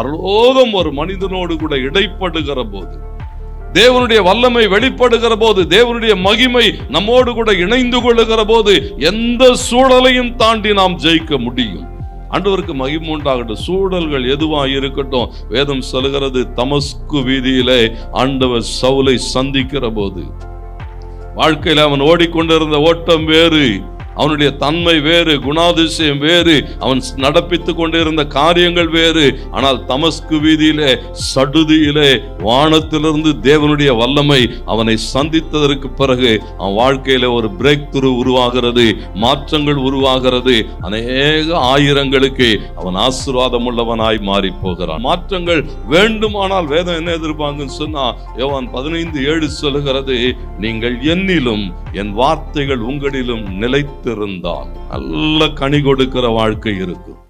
பரலோகம் ஒரு மனிதனோடு கூட இடைப்படுகிற போது தேவனுடைய வல்லமை வெளிப்படுகிற போது தேவனுடைய மகிமை நம்மோடு கூட இணைந்து கொள்ளுகிற போது எந்த சூழலையும் தாண்டி நாம் ஜெயிக்க முடியும். அன்றுவருக்கு மகிமை உண்டாகட்டும். சூழல்கள் எதுவா இருக்கட்டும். வேதம் சொல்லுகிறது தமஸ்கு வீதியிலே ஆண்டவர் சவுலை சந்திக்கிற போது வாழ்க்கையில அவன் ஓடிக்கொண்டிருந்த ஓட்டம் வேறு. அவனுடைய தன்மை வேறு குணாதிசயம் வேறு அவன் நடப்பித்துக் கொண்டிருந்த காரியங்கள் வேறு. ஆனால் தமஸ்கு வீதியிலே சடுதியிலே வானத்திலிருந்து தேவனுடைய வல்லமை அவனை சந்தித்ததற்கு பிறகு அவன் வாழ்க்கையில ஒரு பிரேக் துரு உருவாகிறது மாற்றங்கள் உருவாகிறது. அநேக ஆயிரங்களுக்கு அவன் ஆசீர்வாதம் உள்ளவனாய் மாறி போகிறான் மாற்றங்கள் வேண்டுமானால் வேதம் என்ன எதிர்ப்பாங்கன்னு சொன்னா யோவான் பதினைந்து ஏழு சொல்லுகிறது நீங்கள் என்னிலும் என் வார்த்தைகள் உங்களிலும் நிலைத்திருந்தால் நல்ல கனி கொடுக்கிற வாழ்க்கை இருக்கும்.